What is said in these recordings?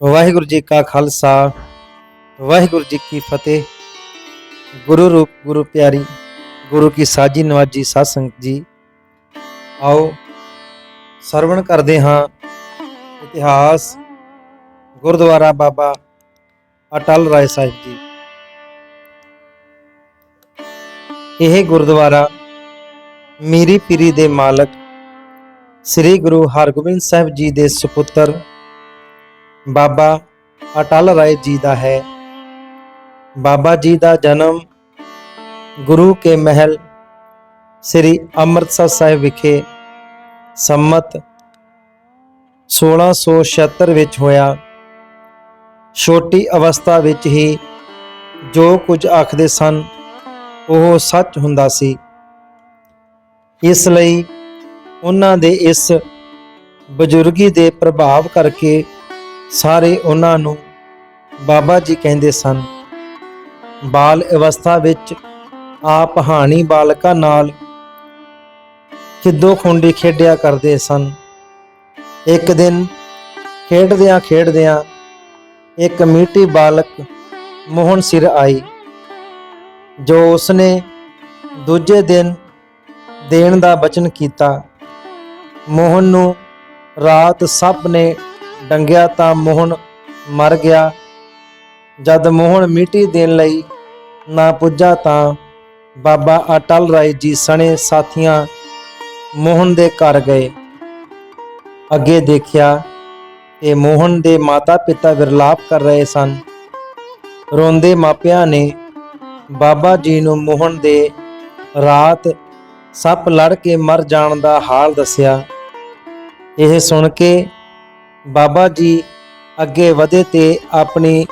ਵਾਹਿਗੁਰੂ ਜੀ ਕਾ ਖਾਲਸਾ, ਵਾਹਿਗੁਰੂ ਜੀ ਕੀ ਫਤਿਹ। ਗੁਰੂ ਰੂਪ, ਗੁਰੂ ਪਿਆਰੀ, ਗੁਰੂ ਕੀ ਸਾਜੀ ਨਵਾਜੀ ਸਾਧ ਸੰਗਤ ਜੀ, ਆਓ ਸਰਵਣ ਕਰਦੇ ਹਾਂ ਇਤਿਹਾਸ ਗੁਰਦੁਆਰਾ ਬਾਬਾ ਅਟਲ ਰਾਏ ਸਾਹਿਬ ਜੀ। ਇਹ ਗੁਰਦੁਆਰਾ ਮੀਰੀ ਪੀਰੀ ਦੇ ਮਾਲਕ ਸ੍ਰੀ ਗੁਰੂ ਹਰਗੋਬਿੰਦ ਸਾਹਿਬ ਜੀ ਦੇ ਸੁਪੁੱਤਰ ਬਾਬਾ ਅਟਲ ਰਾਏ ਜੀ ਦਾ ਹੈ। ਬਾਬਾ ਜੀ ਦਾ ਜਨਮ ਗੁਰੂ ਕੇ ਮਹਿਲ ਸ੍ਰੀ ਅੰਮ੍ਰਿਤਸਰ ਸਾਹਿਬ ਵਿਖੇ ਸੰਮਤ 1676 ਵਿੱਚ ਹੋਇਆ। ਛੋਟੀ ਅਵਸਥਾ ਵਿੱਚ ਹੀ ਜੋ ਕੁਝ ਆਖਦੇ ਸਨ, ਉਹ ਸੱਚ ਹੁੰਦਾ ਸੀ। ਇਸ ਲਈ ਉਹਨਾਂ ਦੇ ਇਸ ਬਜ਼ੁਰਗੀ ਦੇ ਪ੍ਰਭਾਵ ਕਰਕੇ ਸਾਰੇ ਉਹਨਾਂ ਨੂੰ ਬਾਬਾ ਜੀ ਕਹਿੰਦੇ ਸਨ, ਬਾਲ ਅਵਸਥਾ ਵਿੱਚ ਆਪ ਹਾਣੀ ਬਾਲਕਾਂ ਨਾਲ ਖਿੱਦੋ ਖੁੰਡੀ ਖੇਡਿਆ ਕਰਦੇ ਸਨ। ਇੱਕ ਦਿਨ ਖੇਡਦਿਆਂ ਖੇਡਦਿਆਂ ਇੱਕ ਮੀਟੀ ਬਾਲਕ ਮੋਹਨ ਸਿਰ ਆਈ, ਜੋ ਉਸਨੇ ਦੂਜੇ ਦਿਨ ਦੇਣ ਦਾ ਬਚਨ ਕੀਤਾ। ਮੋਹਨ ਨੂੰ ਰਾਤ ਸੱਪ ਨੇ ਡੰਗਿਆ ਤਾਂ ਮੋਹਨ ਮਰ ਗਿਆ। ਜਦ ਮੋਹਨ ਮਿੱਟੀ ਦੇਣ ਲਈ ਨਾ ਪੁੱਜਾ ਤਾਂ ਬਾਬਾ ਅਟਲ ਰਾਏ ਜੀ ਸਣੇ ਸਾਥੀਆਂ ਮੋਹਨ ਦੇ ਘਰ ਗਏ। ਅੱਗੇ ਦੇਖਿਆ ਕਿ ਮੋਹਨ ਦੇ ਮਾਤਾ-ਪਿਤਾ ਵਿਰਲਾਪ ਕਰ ਰਹੇ ਸਨ। ਰੋਂਦੇ ਮਾਪਿਆਂ ਨੇ ਬਾਬਾ ਜੀ ਨੂੰ ਮੋਹਨ ਦੇ ਰਾਤ ਸੱਪ ਲੜ ਕੇ ਮਰ ਜਾਣ ਦਾ ਹਾਲ ਦੱਸਿਆ। ਇਹ ਸੁਣ ਕੇ ਬਾਬਾ ਜੀ ਅੱਗੇ ਵਧੇ ਤੇ ਆਪਣੀ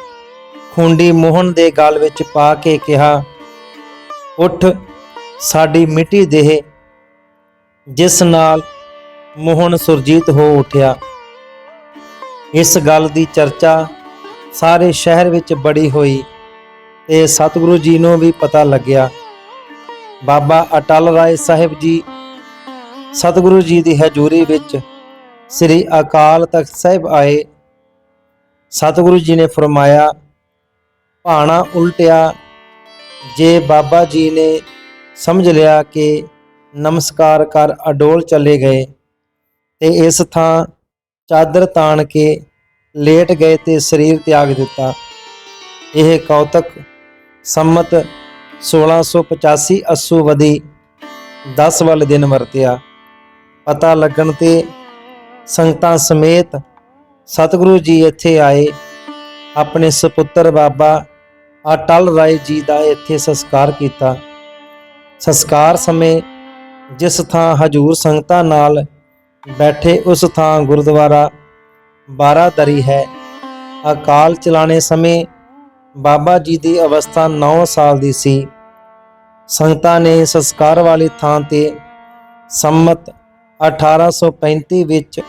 ਖੁੰਡੀ ਮੋਹਨ ਦੇ ਗਲ ਵਿੱਚ ਪਾ ਕੇ ਕਿਹਾ, ਉੱਠ, ਸਾਡੀ ਮਿੱਟੀ ਦੇਹ, ਜਿਸ ਨਾਲ ਮੋਹਨ ਸੁਰਜੀਤ ਹੋ ਉਠਿਆ। ਇਸ ਗੱਲ ਦੀ ਚਰਚਾ ਸਾਰੇ ਸ਼ਹਿਰ ਵਿੱਚ ਬੜੀ ਹੋਈ ਤੇ ਸਤਿਗੁਰੂ ਜੀ ਨੂੰ ਵੀ ਪਤਾ ਲੱਗਿਆ। ਬਾਬਾ ਅਟਲ ਰਾਏ ਸਾਹਿਬ ਜੀ ਸਤਿਗੁਰੂ ਜੀ ਦੀ ਹਜ਼ੂਰੀ ਵਿੱਚ ਸ੍ਰੀ ਅਕਾਲ ਤਖਤ ਸਾਹਿਬ ਆਏ। ਸਤਿਗੁਰੂ ਜੀ ਨੇ ਫਰਮਾਇਆ, ਭਾਣਾ ਉਲਟਿਆ, ਜੇ ਬਾਬਾ ਜੀ ਨੇ ਸਮਝ ਲਿਆ ਕਿ ਨਮਸਕਾਰ ਕਰ ਅਡੋਲ ਚਲੇ ਗਏ, ਤੇ ਇਸ ਥਾਂ ਚਾਦਰ ਤਾਣ ਕੇ ਲੇਟ ਗਏ ਤੇ ਸਰੀਰ ਤਿਆਗ ਦਿੱਤਾ। ਇਹ ਕੌਤਕ ਸੰਮਤ 1685 ਅਸੂ ਵਦੀ 10 ਵਾਲੇ ਦਿਨ ਵਰਤਿਆ। ਪਤਾ ਲੱਗਣ ਤੇ ਸੰਗਤਾਂ ਸਮੇਤ ਸਤਿਗੁਰੂ ਜੀ ਇੱਥੇ ਆਏ। ਆਪਣੇ ਸੁਪੁੱਤਰ ਬਾਬਾ ਅਟਲ ਰਾਏ ਜੀ ਦਾ ਇੱਥੇ ਸੰਸਕਾਰ ਕੀਤਾ। ਸੰਸਕਾਰ ਸਮੇਂ ਜਿਸ ਥਾਂ ਹਜੂਰ ਸੰਗਤਾਂ ਨਾਲ ਬੈਠੇ, ਉਸ ਥਾਂ ਗੁਰਦੁਆਰਾ ਬਾਰਾਦਰੀ ਹੈ। ਅਕਾਲ ਚਲਾਣੇ ਸਮੇਂ ਬਾਬਾ ਜੀ ਦੀ ਅਵਸਥਾ 9 ਸਾਲ ਦੀ ਸੀ। ਸੰਗਤਾਂ ਨੇ ਸੰਸਕਾਰ ਵਾਲੀ ਥਾਂ ਤੇ ਸੰਮਤ 1835 ਵਿੱਚ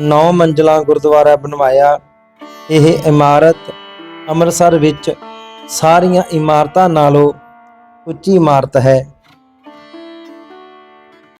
9 ਮੰਜ਼ਲਾ ਗੁਰਦੁਆਰਾ ਬਣਵਾਇਆ। ਇਹ ਇਮਾਰਤ ਅੰਮ੍ਰਿਤਸਰ ਵਿੱਚ ਸਾਰੀਆਂ ਇਮਾਰਤਾਂ ਨਾਲੋਂ ਉੱਚੀ ਇਮਾਰਤ ਹੈ।